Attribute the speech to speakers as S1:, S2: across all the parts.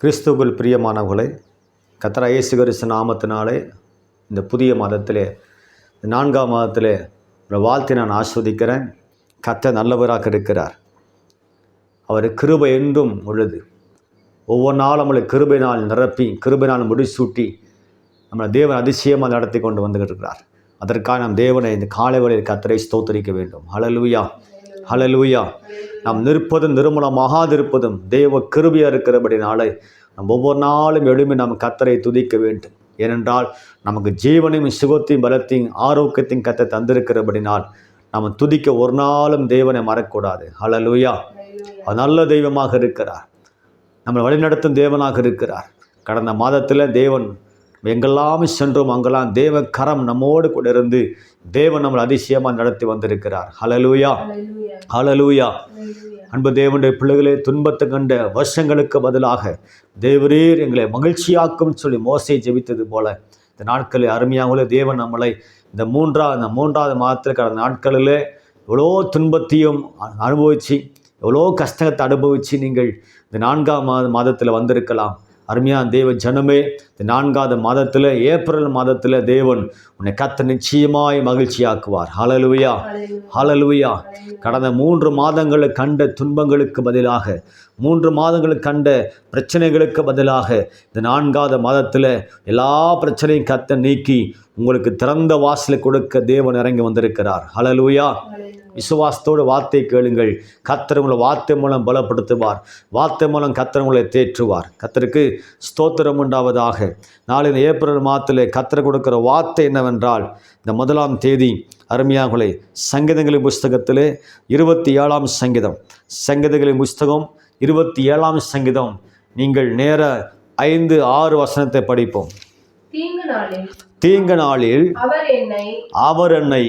S1: கிறிஸ்துவுக்குள் பிரியமானவர்களே கத்தரா இயேசு கிறிஸ்து நாமத்தினாலே இந்த புதிய மாதத்திலே நான்காம் மாதத்திலே ஒரு வாழ்த்தை நான் ஆஸ்வதிக்கிறேன். கத்த நல்லவராக இருக்கிறார். அவர் கிருபை என்றும் உள்ளது. ஒவ்வொரு நாளும் நம்மளை கிருபைனால் நிரப்பி கிருபை நாள் முடிசூட்டி நம்மளை தேவன் அதிசயமாக நடத்தி கொண்டு வந்துகிட்டு இருக்கிறார். அதற்காக நாம் தேவனை இந்த காலை வழியில் கத்தரை ஸ்தோத்தரிக்க வேண்டும். ஹலலூயா ஹலலூயா நாம் நிற்பதும் நிர்மூலமாகாதிருப்பதும் தெய்வ கிருபியாக இருக்கிறபடினாலே நம் ஒவ்வொரு நாளும் எழுமி நாம் கத்தரை துதிக்க வேண்டும். ஏனென்றால் நமக்கு ஜீவனையும் சுகத்தையும் பலத்தையும் ஆரோக்கியத்தையும் கத்தை தந்திருக்கிறபடினால் நாம் துதிக்க ஒரு நாளும் தேவனை மறக்கக்கூடாது. ஹலலூயா அவர் நல்ல தெய்வமாக இருக்கிறார். நம்மளை வழிநடத்தும் தேவனாக இருக்கிறார். கடந்த மாதத்தில் தேவன் எங்கெல்லாம் சென்றோம் அங்கெல்லாம் தேவ கரம் நம்மோடு கூட இருந்து தேவன் நம்மளை அதிசயமாக நடத்தி வந்திருக்கிறார். ஹலலூயா ஹலலூயா அன்பு தேவனுடைய பிள்ளைகளே துன்பத்தை கண்ட வருஷங்களுக்கு பதிலாக தேவரீர் எங்களை மகிழ்ச்சியாக்கும் சொல்லி மோசை ஜெபித்தது போல இந்த நாட்களில் அருமையாகவே தேவன் நம்மளை இந்த மூன்றாவது இந்த மூன்றாவது மாதத்தில் கடந்த நாட்களில் எவ்வளோ துன்பத்தையும் அ- அனுபவிச்சு எவ்வளோ கஷ்டத்தை அனுபவித்து நீங்கள் இந்த நான்காம் மாத மாதத்தில் வந்திருக்கலாம். அருமையான தேவ ஜனமே இந்த நான்காவது மாதத்தில் ஏப்ரல் மாதத்தில் தேவன் உன்னை கத்த நிச்சயமாய் மகிழ்ச்சியாக்குவார். ஹalleluya. ஹalleluya. கடந்த மூன்று மாதங்களுக்கு கண்ட துன்பங்களுக்கு பதிலாக மூன்று மாதங்களுக்கு கண்ட பிரச்சனைகளுக்கு பதிலாக இந்த நான்காவது மாதத்தில் எல்லா பிரச்சனையும் கத்த நீக்கி உங்களுக்கு திறந்த வாசலை கொடுக்க தேவன் இறங்கி வந்திருக்கிறார். ஹalleluya விசுவாசத்தோடு வார்த்தை கேளுங்கள். கத்தர் உங்களை வார்த்தை மூலம் பலப்படுத்துவார். வார்த்தை மூலம் கத்தர் உங்களை தேற்றுவார். கத்தருக்கு ஸ்தோத்திரம் உண்டாவதாக. நாளை இந்த ஏப்ரல் மாதத்தில் கத்தர் கொடுக்கிற வார்த்தை என்னவென்றால் இந்த முதலாம் தேதி அருமையாகலை சங்கீதங்களின் புஸ்தகத்திலே இருபத்தி ஏழாம் சங்கீதம். சங்கீதங்களின் புஸ்தகம் இருபத்தி ஏழாம் சங்கீதம். நீங்கள் நேர ஐந்து ஆறு வசனத்தை படிப்போம்.
S2: தீங்கு நாளில் அவர் என்னை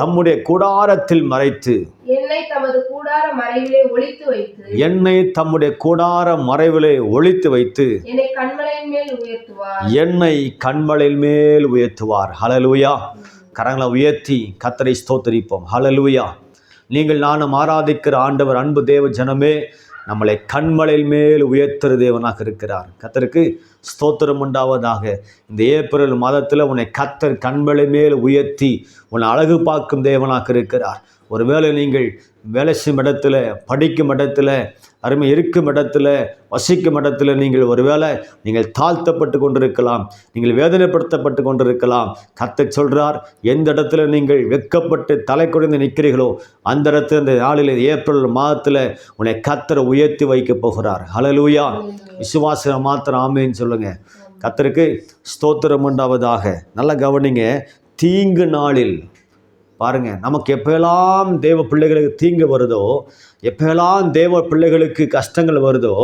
S2: தம்முடைய கூடாரத்தில் மறைத்து என்னை தமது கூடார மறைவிலே ஒளித்து வைத்து
S1: என்னை தம்முடைய கூடார மறைவிலே ஒளித்து வைத்து
S2: என்னை கண்மலையின் மேல் உயர்த்துவார்.
S1: என்னை கண்மலையில் மேல் உயர்த்துவார். ஹலலூயா கரங்களை உயர்த்தி கத்தரை ஸ்தோத்தரிப்போம். ஹலலூயா நீங்கள் நானும் ஆராதிக்கிற ஆண்டவர் அன்பு தேவ ஜனமே நம்மளை கண்மலையில் மேல் உயர்த்துற தேவனாக இருக்கிறார். கத்தருக்கு ஸ்தோத்திரம் உண்டாவதாக. இந்த ஏப்ரல் மாதத்தில் உன்னை கத்தர் கண்மலை மேல் உயர்த்தி உன்னை அழகு பார்க்கும் தேவனாக இருக்கிறார். ஒருவேளை நீங்கள் வேலை செய்யும் இடத்துல படிக்கும் இடத்துல அருமை இருக்கும் இடத்துல வசிக்கும் இடத்துல நீங்கள் ஒருவேளை நீங்கள் தாழ்த்தப்பட்டு கொண்டிருக்கலாம் நீங்கள் வேதனைப்படுத்தப்பட்டு கொண்டிருக்கலாம். கத்த சொல்கிறார் எந்த இடத்துல நீங்கள் வெட்கப்பட்டு தலை குறைந்து நிற்கிறீர்களோ அந்த இடத்துல இந்த நாளில் ஏப்ரல் மாதத்தில் உன்னை கத்தரை உயர்த்தி வைக்க போகிறார். ஹலலூயா விசுவாச மாத்திரம் ஆமேன்னு சொல்லுங்கள் கத்தருக்கு ஸ்தோத்திரம் உண்டாவதாக. நல்லா கவனிங்க. தீங்கு நாளில் பாருங்கள் நமக்கு எப்பெல்லாம் தேவ பிள்ளைகளுக்கு தீங்கு வருதோ எப்பெல்லாம் தேவ பிள்ளைகளுக்கு கஷ்டங்கள் வருதோ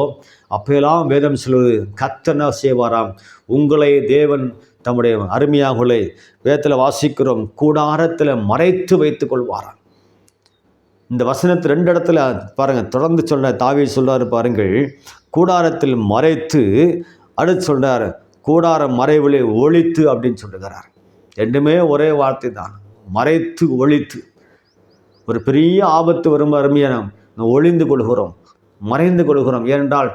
S1: அப்பெல்லாம் வேதம் சொல்வது கத்தன செய்வாராம்? உங்களை தேவன் தம்முடைய அருமையாகுலை வேதத்தில் வாசிக்கிறோம் கூடாரத்தில் மறைத்து வைத்து கொள்வாராம். இந்த வசனத்தை ரெண்டு இடத்துல பாருங்கள் தொடர்ந்து சொல்ற தாவி சொல்கிறார் பாருங்கள் கூடாரத்தில் மறைத்து அடுத்து சொல்கிறார் கூடார மறைவிலே ஒழித்து அப்படின்னு சொல்லுகிறார் ரெண்டுமே ஒரே வார்த்தை தான் மறைத்து ஒழித்து. ஒரு பெரிய ஆபத்து வரும் அருமையான நாம் ஒளிந்து கொள்கிறோம் மறைந்து கொள்கிறோம். ஏனென்றால்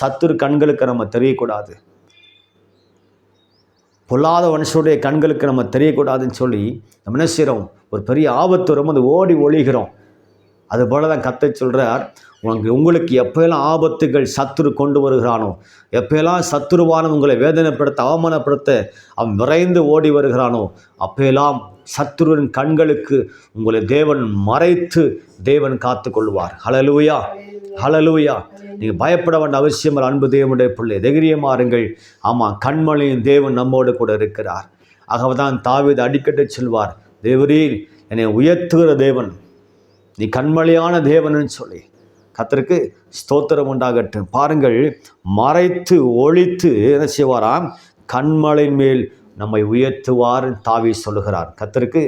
S1: சத்துரு கண்களுக்கு நம்ம தெரியக்கூடாது. பொல்லாத மனுஷனுடைய கண்களுக்கு நம்ம தெரியக்கூடாதுன்னு சொல்லி நம்ம என்ன செய்கிறோம்? ஒரு பெரிய ஆபத்து வரும் அது ஓடி ஒழிகிறோம் அதுபோல தான் கத்தை சொல்கிறார் உங்களுக்கு உங்களுக்கு எப்போயெல்லாம் ஆபத்துகள் சத்துரு கொண்டு வருகிறானோ எப்போயெல்லாம் சத்துருவான உங்களை வேதனைப்படுத்த அவமானப்படுத்த அவன் விரைந்து ஓடி வருகிறானோ அப்போயெல்லாம் சத்துருவின் கண்களுக்கு உங்களை தேவன் மறைத்து தேவன் காத்து கொள்வார் ஹலலூயா ஹலலூயா நீங்கள் பயப்பட வேண்டிய அவசியம் அன்பு தேவனுடைய பிள்ளை. தைரியமாக மாறுங்கள் ஆமாம் கண்மலையும் தேவன் நம்மோடு கூட இருக்கிறார். ஆகவே தான் தாவித அடிக்கடி செல்வார். தேவரீர் என்னை உயர்த்துகிற தேவன். நீ கண்மலையான தேவனன்னு சொல்லி கத்தருக்கு ஸ்தோத்திரம் உண்டாகட்டும். பாருங்கள் மறைத்து ஒழித்து என்ன செய்வாராம்? கண்மலையின் மேல் நம்மை உயர்த்துவார் தாவி சொல்லுகிறார். கத்தருக்கு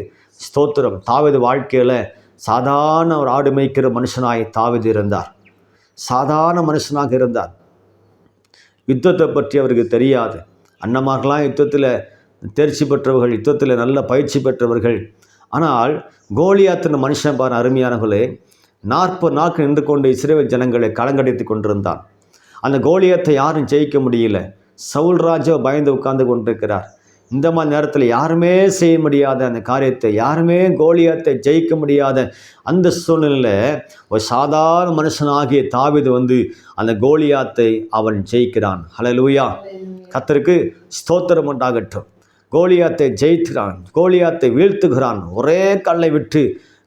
S1: ஸ்தோத்திரம். தாவது வாழ்க்கையில் சாதாரண ஒரு ஆடு மேய்க்கிற மனுஷனாய் தாவிது இருந்தார். சாதாரண மனுஷனாக இருந்தார். யுத்தத்தை பற்றி அவருக்கு தெரியாது. அண்ணமார்களாம் யுத்தத்தில் தேர்ச்சி பெற்றவர்கள் யுத்தத்தில் நல்ல பயிற்சி பெற்றவர்கள். ஆனால் கோலியாத்தின மனுஷன் பாரு அருமையானவர்களே நாற்பது நாட்கள் நின்று கொண்டு இஸ்ரேல் ஜனங்களை கலங்கடித்து கொண்டிருந்தான். அந்த கோலியத்தை யாரும் ஜெயிக்க முடியல. சவுல் ராஜா பயந்து உட்கார்ந்து கொண்டிருக்கிறார். இந்த மாதிரி நேரத்தில் யாருமே செய்ய முடியாத அந்த காரியத்தை யாருமே கோலியத்தை ஜெயிக்க முடியாத அந்த சூழ்நிலையில் ஒரு சாதாரண மனுஷனாகிய தாவீது வந்து அந்த கோலியாத்தை அவன் ஜெயிக்கிறான். ஹalleluya. கத்தருக்கு ஸ்தோத்திரம் உண்டாகட்டும். கோலியாத்தை ஜெயிக்கிறான் கோலியாத்தை வீழ்த்துகிறான். ஒரே கல்லை விட்டு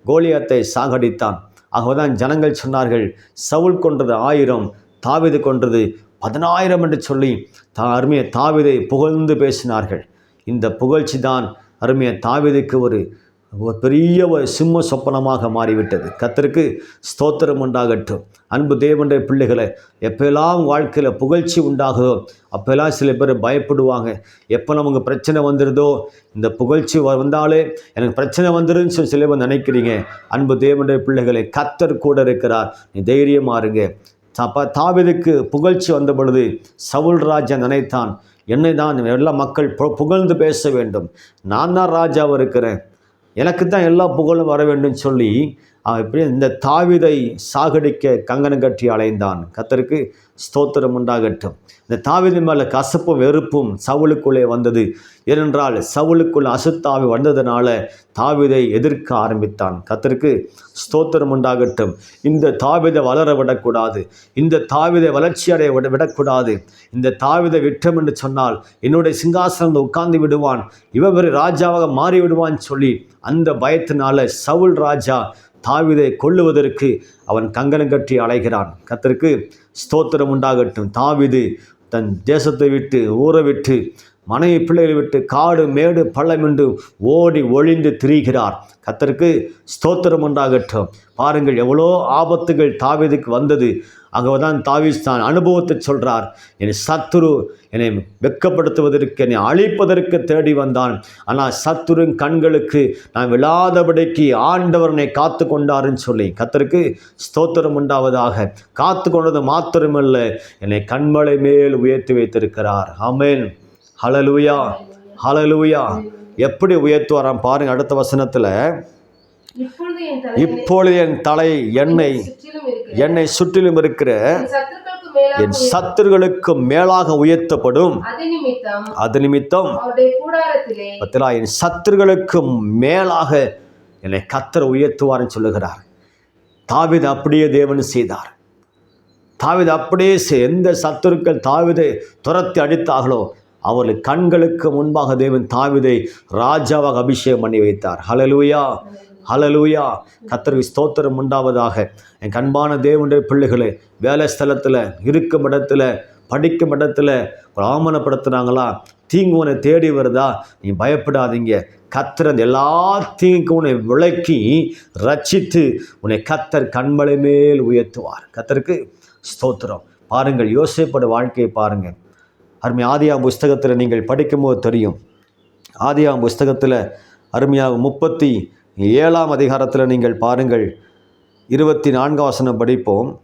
S1: கோலியாத்தை சாகடித்தான். ஆகவேதான் ஜனங்கள் சொன்னார்கள் சவுல் கொன்றது ஆயிரம் தாவிது கொன்றது பதினாயிரம் என்று சொல்லி தா அருமையை தாவிதை புகழ்ந்து பேசினார்கள். இந்த புகழ்ச்சி தான் அருமையை தாவிதைக்கு ஒரு பெரிய ஒரு சிம்ம சொப்பனமாக மாறிவிட்டது. கத்தருக்கு ஸ்தோத்திரம் உண்டாகட்டும். அன்பு தேவனுடைய பிள்ளைகளை எப்பெல்லாம் வாழ்க்கையில் புகழ்ச்சி உண்டாகுதோ அப்போல்லாம் சில பேர் பயப்படுவாங்க. எப்போ நமக்கு பிரச்சனை வந்துடுதோ இந்த புகழ்ச்சி வந்தாலே எனக்கு பிரச்சனை வந்துடுன்னு சொல்லி சில பேர் நினைக்கிறீங்க. அன்பு தேவனுடைய பிள்ளைகளை கத்தர் கூட இருக்கிறார். நீ தைரியமா இருங்க. அப்போ தாவீதுக்கு புகழ்ச்சி வந்த பொழுது சவுல் ராஜா நினைத்தான் என்னை தான் எல்லா மக்கள் புகழ்ந்து பேச வேண்டும். நான் தான் ராஜாவாக இருக்கிறேன். எனக்கு தான் எல்லா புகழும் வர வேண்டும் சொல்லி அவன் எப்படி இந்த தாவிதை சாகடிக்க கங்கணம் கட்டி அலைந்தான். கத்தருக்கு ஸ்தோத்திரம் உண்டாகட்டும். இந்த தாவிதின் மேலே கசப்பும் வெறுப்பும் சவுளுக்குள்ளே வந்தது. ஏனென்றால் சவுளுக்குள் அசுத்தாவி வந்ததுனால தாவிதை எதிர்க்க ஆரம்பித்தான். கத்தருக்கு ஸ்தோத்திரம் உண்டாகட்டும். இந்த தாவிதை வளர விடக்கூடாது. இந்த தாவிதை வளர்ச்சி அடைய விட விடக்கூடாது. இந்த தாவிதை விட்டம் என்று சொன்னால் என்னுடைய சிங்காசனம் உட்கார்ந்து விடுவான். இவன் ராஜாவாக மாறி விடுவான்னு சொல்லி அந்த பயத்தினால சவுல் ராஜா தாவிதை கொள்ளுவதற்கு அவன் கங்கணம் கட்டி அலைகிறான். கத்தருக்கு ஸ்தோத்திரம் உண்டாகட்டும். தாவிது தன் தேசத்தை விட்டு ஊரை விட்டு மனைவி பிள்ளைகளை விட்டு காடு மேடு பள்ளம் என்று ஓடி ஒளிந்து திரிகிறார். கத்தருக்கு ஸ்தோத்திரம் உண்டாகட்டும். பாருங்கள் எவ்வளோ ஆபத்துகள் தாவிதுக்கு வந்தது. அங்கதான் தாவீஸ் தான் அனுபவத்தை சொல்றார். என் சத்துரு என்னை வெட்கப்படுத்துவதற்கு என்னை அழிப்பதற்கு தேடி வந்தான். ஆனால் சத்துருவின் கண்களுக்கு நான் விழாதபடிக்கு ஆண்டவர் என்னை காத்து கொண்டாருன்னு சொல்லி கத்தருக்கு ஸ்தோத்திரம் உண்டாவதாக. காத்து கொண்டது மாத்திரமல்ல என்னை கண்மலை மேல் உயர்த்தி வைத்திருக்கிறார். ஆமென். ஹalleluya. ஹalleluya. எப்படி உயர்த்துவாராம் பாருங்க அடுத்த வசனத்துல.
S2: இப்பொழுது என் தலை
S1: என்னை
S2: இருக்கிற
S1: என்னை சுற்றிலும் இருக்கிற
S2: என்
S1: சத்துருகளுக்கு மேலாக உயர்த்தப்படும்.
S2: அது நிமித்தம்
S1: பத்திலா என் சத்துருகளுக்கு மேலாக என்னை கத்தர் உயர்த்துவார்னு சொல்லுகிறார். தாவீது அப்படியே தேவன் செய்தார். தாவீது அப்படியே எந்த சத்துருக்கள் தாவீதை துரத்தி அடித்தார்களோ அவர்கள் கண்களுக்கு முன்பாக தேவன் தாவீதை ராஜாவாக அபிஷேகம் பண்ணி வைத்தார். ஹalleluya. ஹலலூயா கத்தருக்கு ஸ்தோத்திரம் உண்டாவதாக. என் கண்பான தேவனுடைய பிள்ளைகளே வேலை ஸ்தலத்தில் இருக்கும் இடத்துல படிக்கும் இடத்துல ஒரு ஆமனப்படுத்துனாங்களா தீங்கு உன்னை தேடி வருதா? நீ பயப்படாதீங்க. கத்தர் அந்த எல்லா தீங்கும் உன்னை விளக்கி ரச்சித்து உன்னை கத்தர் கண்மலை மேல் உயர்த்துவார். கத்தருக்கு ஸ்தோத்திரம். பாருங்கள் யோசிப்பட வாழ்க்கையை பாருங்கள் அருமை ஆதியா புஸ்தகத்தில் நீங்கள் படிக்கும்போது தெரியும். ஆதியாம் புஸ்தகத்தில் அருமையாக முப்பத்தி ஏழாம் அதிகாரத்தில் நீங்கள் பாருங்கள். இருபத்தி நான்காம் வசனம் படிப்போம்.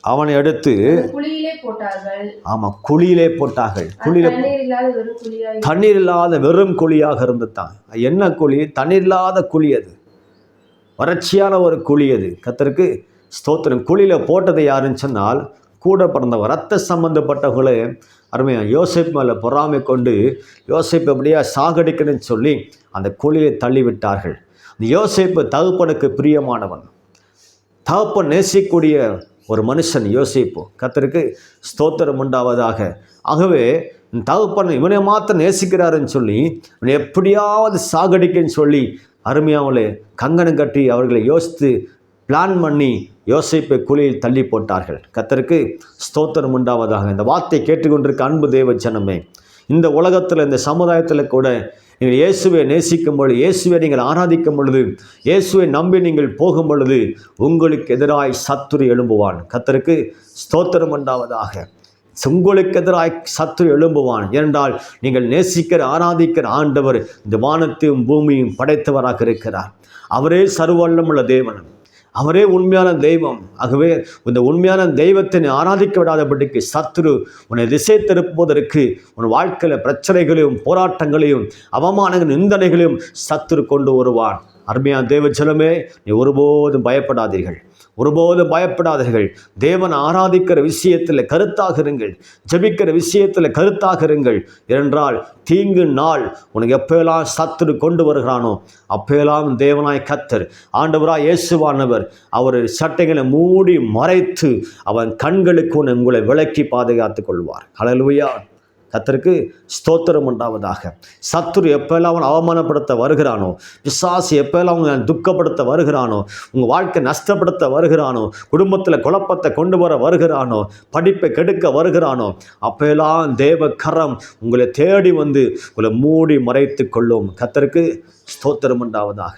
S2: அவனை எடுத்து
S1: ஆமாம் குழியிலே போட்டார்கள். குழியில
S2: தண்ணீர் இல்லாத வெறும்
S1: குழியாக இருந்துத்தான் என்ன குழி? தண்ணீர் இல்லாத குழி அது. வறட்சியான ஒரு குழி அது. கத்தருக்கு ஸ்தோத்திரம். குழியில் போட்டது யாருன்னு சொன்னால் கூட பிறந்தவங்க ரத்த சம்மந்தப்பட்டவங்களே அருமையாக யோசிப் மேலே பொறாமை கொண்டு யோசிப் எப்படியா சாகடிக்கணும்னு சொல்லி அந்த குழியை தள்ளிவிட்டார்கள். இந்த யோசிப்பு தகுப்பனுக்கு பிரியமானவன். தகப்பன் நேசிக்கக்கூடிய ஒரு மனுஷன் யோசிப்பு. கத்தருக்கு ஸ்தோத்திரம் உண்டாவதாக. ஆகவே இந்த தகப்பன் இவனை மாத்திரம் நேசிக்கிறாருன்னு சொல்லி இவனை எப்படியாவது சாகடிக்கன்னு சொல்லி அருமையாவலே கங்கணம் கட்டி அவர்களை யோசித்து பிளான் பண்ணி யோசிப்பை குழியில் தள்ளி போட்டார்கள். கத்தருக்கு ஸ்தோத்திரம் உண்டாவதாக. இந்த வார்த்தை கேட்டுக்கொண்டிருக்க அன்பு தேவ ஜனமே இந்த உலகத்தில் இந்த சமுதாயத்தில் கூட நீங்கள் இயேசுவை நேசிக்கும் பொழுது இயேசுவை நீங்கள் ஆராதிக்கும் பொழுது இயேசுவை நம்பி நீங்கள் போகும் பொழுது உங்களுக்கு எதிராய் சத்துரு எழும்புவான். கத்தருக்கு ஸ்தோத்திரம் உண்டாவதாக. உங்களுக்கு எதிராய் சத்துரு எழும்புவான். ஏனென்றால் நீங்கள் நேசிக்கிற ஆராதிக்கிற ஆண்டவர் இந்த வானத்தையும் பூமியும் படைத்தவராக இருக்கிறார். அவரே சர்வல்லமுள்ள தேவன். அவரே உண்மையான தெய்வம். ஆகவே இந்த உண்மையான தெய்வத்தை நீ ஆராதிக்க விடாதபடிக்கு சத்ரு உன்னை திசை திருப்புவதற்கு உன் வாழ்க்கையில் பிரச்சனைகளையும் போராட்டங்களையும் அவமானங்கள் நிந்தனைகளையும் சத்ரு கொண்டு வருவான். அருமையான தேவச்சலமே நீ ஒருபோதும் பயப்படாதீர்கள். ஒருபோதும் பயப்படாதீர்கள். தேவன் ஆராதிக்கிற விஷயத்தில் கருத்தாக இருங்கள். ஜபிக்கிற விஷயத்தில் கருத்தாக இருங்கள். என்றால் தீங்கு நாள் உனக்கு எப்பெல்லாம் சத்துரு கொண்டு வருகிறானோ அப்பெல்லாம் தேவனாய் கத்தர் ஆண்டவராய் இயேசுவானவர் அவர் சட்டைகளை மூடி மறைத்து அவன் கண்களுக்கு உன்னை- உங்களை விலக்கி பாதுகாத்துக் கொள்வார். ஹalleluya. கத்தருக்கு ஸ்தோத்திரம் உண்டாவதாக. சத்துரு எப்போல்லாம் அவன் அவமானப்படுத்த வருகிறானோ விசாசி எப்பெல்லாம் அவங்க துக்கப்படுத்த வருகிறானோ உங்கள் வாழ்க்கை நஷ்டப்படுத்த வருகிறானோ குடும்பத்தில் குழப்பத்தை கொண்டு வர வருகிறானோ படிப்பை கெடுக்க வருகிறானோ அப்பெல்லாம் தேவ கரம் உங்களை தேடி வந்து உங்களை மூடி மறைத்து கொள்ளும். கத்தருக்கு ஸ்தோத்திரம் உண்டாவதாக.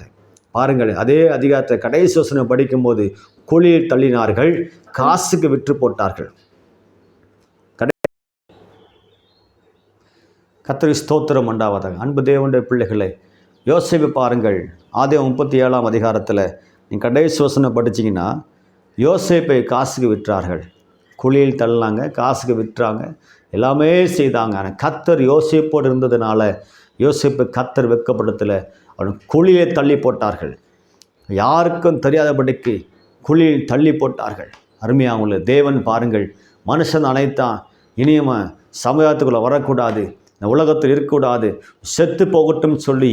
S1: பாருங்கள் அதே அதிகாரத்தை கடைசி வசனம் படிக்கும்போது குழியில் தள்ளினார்கள் காசுக்கு விற்று போட்டார்கள். கத்திரி ஸ்தோத்திரம் உண்டாவதாக. அன்பு தேவனுடைய பிள்ளைகளை யோசிப்பு பாருங்கள். ஆதே முப்பத்தி ஏழாம் அதிகாரத்தில் நீங்கள் கடைசி வசனம் படிச்சிங்கன்னா யோசேப்பை காசுக்கு விற்றார்கள். குழியில் தள்ளினாங்க காசுக்கு விற்றாங்க எல்லாமே செய்தாங்க. ஆனால் கத்தர் யோசிப்போடு இருந்ததுனால யோசிப்பு கத்தர் வெட்கப்படுத்தலை. அவன் குழியை தள்ளி போட்டார்கள். யாருக்கும் தெரியாதபடிக்கு குழியில் தள்ளி போட்டார்கள். அருமையாக உள்ள தேவன் பாருங்கள். மனுஷன் அனைத்தான் இனியும் சமுதாயத்துக்குள்ளே வரக்கூடாது. இந்த உலகத்தில் இருக்கக்கூடாது. செத்து போகட்டும் சொல்லி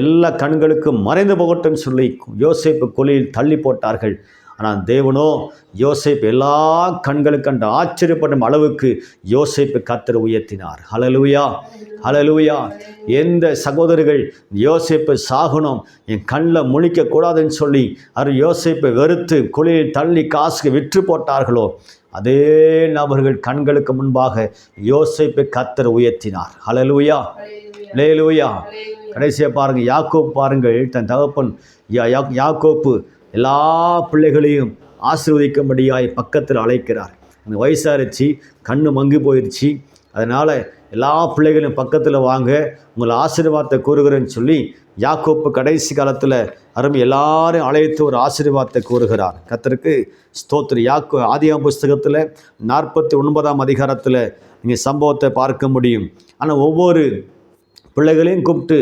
S1: எல்லா கண்களுக்கும் மறைந்து போகட்டும் சொல்லி யோசிப்பு குழியில் தள்ளி போட்டார்கள். ஆனால் தேவனோ யோசிப்பு எல்லா கண்களுக்கு ஆச்சரியப்படும் அளவுக்கு யோசிப்பு கத்தர் உயர்த்தினார். ஹலலுயா ஹலலுயா எந்த சகோதரிகள் யோசிப்பு சாகணும் என் கண்ணில் முழிக்கக்கூடாதுன்னு சொல்லி அவர் யோசிப்பை வெறுத்து குழியில் தள்ளி காசுக்கு விற்று போட்டார்களோ அதே நபர்கள் கண்களுக்கு முன்பாக யோசிப்பை கத்தர் உயர்த்தினார். ஹலலூயா லேலூயா கடைசியாக பாருங்கள் யாக்கோப் பாருங்கள் தன் தகப்பன் யா- யா- யாக்கோப்பு எல்லா பிள்ளைகளையும் ஆசீர்வதிக்கும்படியாய் பக்கத்தில் அழைக்கிறார். அந்த வயசாரிச்சு கண்ணு மங்கி போயிடுச்சு அதனால் எல்லா பிள்ளைகளும் பக்கத்தில் வாங்க. உங்களை ஆசீர்வாதத்தை கூறுகிறேன்னு சொல்லி யாக்கோப்பு கடைசி காலத்தில் அருமை எல்லாரும் அழைத்து ஒரு ஆசீர்வாதத்தை கூறுகிறார். கத்தருக்கு ஸ்தோத்திரி யாக்கோ ஆதியாம் புஸ்தகத்தில் நாற்பத்தி ஒன்பதாம் அதிகாரத்தில் நீங்கள் சம்பவத்தை பார்க்க முடியும். ஆனால் ஒவ்வொரு பிள்ளைகளையும் கூப்பிட்டு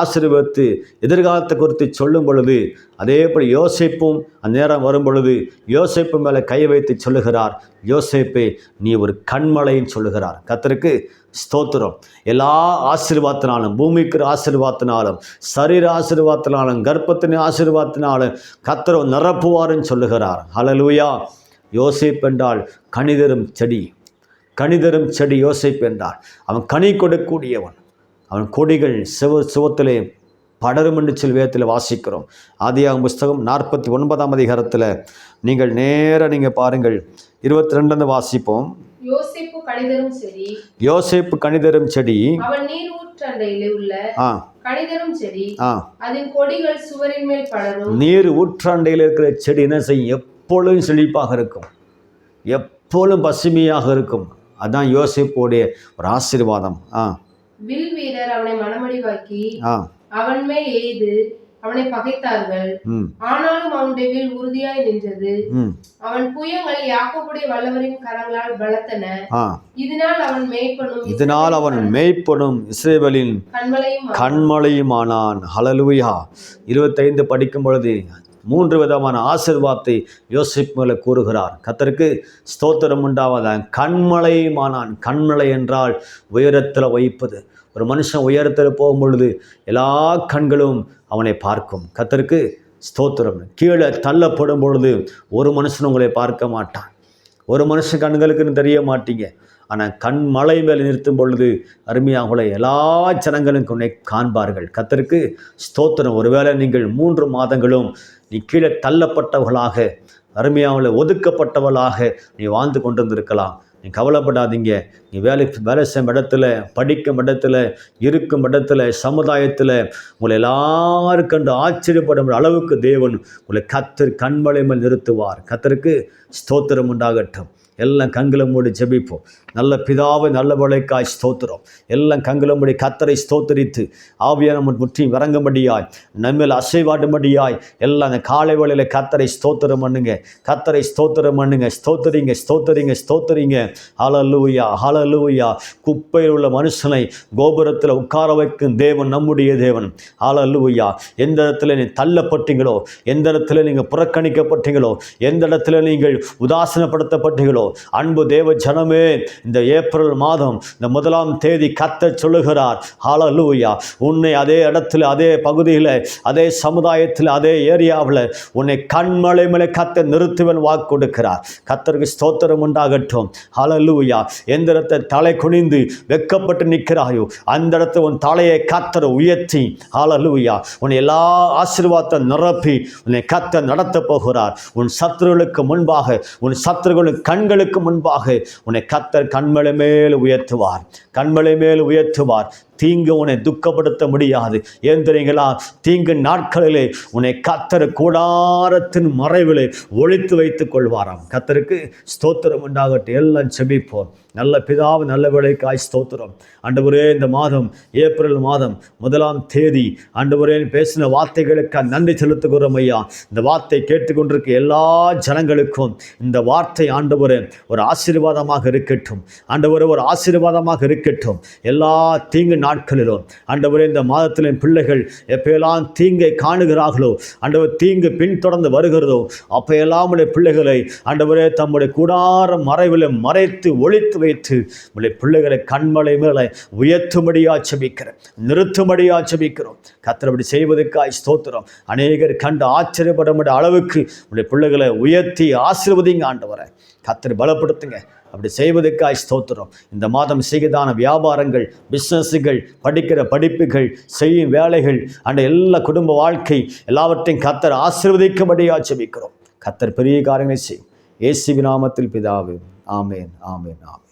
S1: ஆசீர்வதித்து எதிர்காலத்தை குறித்து சொல்லும் பொழுது அதே போல் யோசிப்பும் அந்த நேரம் வரும் பொழுது யோசிப்பு மேலே கை வைத்து சொல்லுகிறார் யோசிப்பே நீ ஒரு கண்மலைன்னு சொல்லுகிறார். கத்தருக்கு ஸ்தோத்திரம். எல்லா ஆசீர்வாதத்தினாலும் பூமிக்கு ஆசீர்வாதத்தினாலும் சரீர ஆசீர்வாதத்தினாலும் கர்ப்பத்தின் ஆசீர்வாதத்தினாலும் கத்தரை நிரப்புவாருன்னு சொல்லுகிறார். ஹalleluya. யோசிப்பு என்றால் கணிதரும் செடி. கணிதரும் செடி யோசிப்பு என்றால் அவன் கனி கொடுக்கக்கூடியவன். அவன் கொடிகள் சிவ சிவத்திலே படரும் என்று சொல்லி வேதத்தில் வாசிக்கிறோம். ஆதியாகம புஸ்தகம் நாற்பத்தி ஒன்பதாம் அதிகாரத்தில் நீங்கள் நேராக நீங்கள் பாருங்கள். இருபத்தி ரெண்டுலேருந்து வாசிப்போம்
S2: யோசேப்பு கணிதரும்
S1: செடி.
S2: அவன் நீர் ஊற்றண்டையிலே உள்ள
S1: ஆ.
S2: கணிதரும் செடி.
S1: ஆ.
S2: அதன் கொடிகள் சுவரின் மேல் படரும்.
S1: நீர் ஊற்றாண்டையில் இருக்கிற செடி என்ன செய்யும்? எப்பொழுதும் செழிப்பாக இருக்கும். எப்பொழுதும் பசுமையாக இருக்கும். அதான் யோசிப்போடைய ஒரு ஆசீர்வாதம். ஆ.
S2: வில் வீரர் அவனை மனமடிவாக்கி அவன் மேல் எய்து அவனை பகைத்தார்கள். ஆனாலும் அவனுடைய வில் உறுதியாய் நின்றது. அவன் புயங்கள் யாக்கோபுடைய வல்லவரின் கரங்களால் பலத்தன. இதனால் அவன் மேய்ப்பனும்
S1: இதனால் அவன் மேய்ப்பனும் இஸ்ரேவேலின்
S2: கண்மலையும்
S1: கண்மலையுமானான். ஹலலுயா இருபத்தைந்து படிக்கும் பொழுது மூன்று விதமான ஆசீர்வாதத்தை யோசிப் மேலே கூறுகிறார். கத்தருக்கு ஸ்தோத்திரம் உண்டாவதான் கண்மலையுமானான் கண்மலை என்றால் உயரத்தில் வைப்பது. ஒரு மனுஷன் உயரத்தில் போகும் பொழுது எல்லா கண்களும் அவனை பார்க்கும். கத்தருக்கு ஸ்தோத்திரம். கீழே தள்ளப்படும் பொழுது ஒரு மனுஷன் உங்களை பார்க்க மாட்டான். ஒரு மனுஷன் கண்களுக்குன்னு தெரிய மாட்டீங்க. ஆனால் கண் மலை மேல் நிறுத்தும் பொழுது அருமையாக உள்ள எல்லா ஜனங்களும் உன்னை காண்பார்கள். கத்தருக்கு ஸ்தோத்திரம். ஒருவேளை நீங்கள் மூன்று மாதங்களும் நீ கீழே தள்ளப்பட்டவர்களாக அருமையாவில் ஒதுக்கப்பட்டவளாக நீ வாழ்ந்து கொண்டிருந்திருக்கலாம். நீ கவலைப்படாதீங்க. நீ வேலை வேலை செய்யும் இடத்துல படிக்கும் இடத்துல இருக்கும் இடத்துல சமுதாயத்தில் உங்களை எல்லாரும் கண்டு ஆச்சரியப்படும் அளவுக்கு தேவன் உங்களை கத்தர் கண்மலை மேல் நிறுத்துவார். கத்தருக்கு ஸ்தோத்திரம் உண்டாகட்டும். எல்லாம் கண்களை மூடி ஜெபிப்போம். நல்ல பிதாவை நல்ல வழைக்காய் ஸ்தோத்திரம். எல்லாம் கண்களை மூடி கத்தரை ஸ்தோத்தரித்து ஆவியான முற்றி இறங்கும்படியாய் நம்மில் அசைவாடும்படியாய் எல்லாம் அந்த காலை வேளையில் கத்தரை ஸ்தோத்திரம் பண்ணுங்க. கத்தரை ஸ்தோத்திரம் பண்ணுங்க. ஸ்தோத்தரிங்க ஸ்தோத்தரிங்க ஸ்தோத்தரிங்க. ஹalleluya ஹalleluya. குப்பையில் உள்ள மனுஷனை கோபுரத்தில் உட்கார வைக்கும் தேவன் நம்முடைய தேவன். ஹalleluya. எந்த இடத்துல நீ தள்ளப்பட்டீங்களோ எந்த இடத்துல நீங்கள் புறக்கணிக்கப்பட்டீங்களோ எந்த இடத்துல நீங்கள் உதாசனப்படுத்தப்பட்டீங்களோ அன்பு தேவ ஜனமே இந்த ஏப்ரல் மாதம் இந்த முதலாம் தேதி கத்த சொல்லுகிறார் ஹாலலூயா உன்னை அதே இடத்துல அதே பகுதியில் அதே சமுதாயத்தில் அதே ஏரியாவில் உன்னை கண்மலை மேலே கத்த நிறுத்துவன் வாக்கு கொடுக்கிறார். கத்தருக்கு ஸ்தோத்திரம் உண்டாகட்டும். ஹalleluya எந்த இடத்தை தலை குனிந்து வெக்கப்பட்டு நிற்கிறாயோ அந்த இடத்த உன் தலையை கத்தரை உயர்த்தி ஹalleluya உன்னை எல்லா ஆசீர்வாதத்தை நிரப்பி உன்னை கத்த நடத்த போகிறார். உன் சத்துருகளுக்கு முன்பாக உன் சத்துருகளின் கண்களுக்கு முன்பாக உன்னை கத்தர் கண்மலை மேல் உயர்த்துவார். கண்மலை மேல் உயர்த்துவார். தீங்கு உன்னை துக்கப்படுத்த முடியாது. ஏன் தெரியுங்களா? தீங்கு நாட்களிலே உன்னை கத்தர் கூடாரத்தின் மறைவிலே ஒழித்து வைத்துக் கொள்வாராம். கத்தருக்கு ஸ்தோத்திரம் உண்டாகட்டும். எல்லாம் செபிப்போம். நல்ல பிதாவு நல்ல வேலைக்காய் ஸ்தோத்திரம். ஆண்டவரே இந்த மாதம் ஏப்ரல் மாதம் முதலாம் தேதி ஆண்டவரே பேசின வார்த்தைகளுக்கு நன்றி செலுத்துகிறோம் ஐயா. இந்த வார்த்தை கேட்டுக்கொண்டிருக்க எல்லா ஜனங்களுக்கும் இந்த வார்த்தை ஆண்டவரே ஒரு ஆசீர்வாதமாக இருக்கட்டும். ஆண்டவரே ஒரு ஆசீர்வாதமாக இருக்கட்டும். எல்லா தீங்கு நாட்களிலும் ஆண்டவரே இந்த மாதத்திலும் பிள்ளைகள் எப்பெல்லாம் தீங்கை காணுகிறார்களோ ஆண்டவர் தீங்கு பின்தொடர்ந்து வருகிறதோ அப்பையெல்லாம் உடைய பிள்ளைகளை ஆண்டவரே தம்முடைய கூடார மறைவில் மறைத்து ஒழித்து வைத்து உடைய பிள்ளைகளை கண்மலை மேலே உயர்த்தும்படியா செபிக்கிறேன் நிறுத்தும்படியாக செபிக்கிறோம் கத்திரபடி செய்வதற்காய் ஸ்தோத்திரம். அநேகர் கண்டு ஆச்சரியப்பட அளவுக்கு உடைய பிள்ளைகளை உயர்த்தி ஆசிர்வதிங்க ஆண்டவரை. கத்தர் பலப்படுத்துங்க. அப்படி செய்வதற்காய் ஸ்தோத்திரம். இந்த மாதம் செய்கிறதான வியாபாரங்கள் பிஸ்னஸுகள் படிக்கிற படிப்புகள் செய்யும் வேலைகள் அந்த எல்லா குடும்ப வாழ்க்கை எல்லாவற்றையும் கத்தர் ஆசிர்வதிக்கும்படியாக செபிக்கிறோம் கத்தர் பெரிய காரியங்களை செய்யும் இயேசுவின் நாமத்தில் பிதாவே. ஆமேன் ஆமேன் ஆமேன்.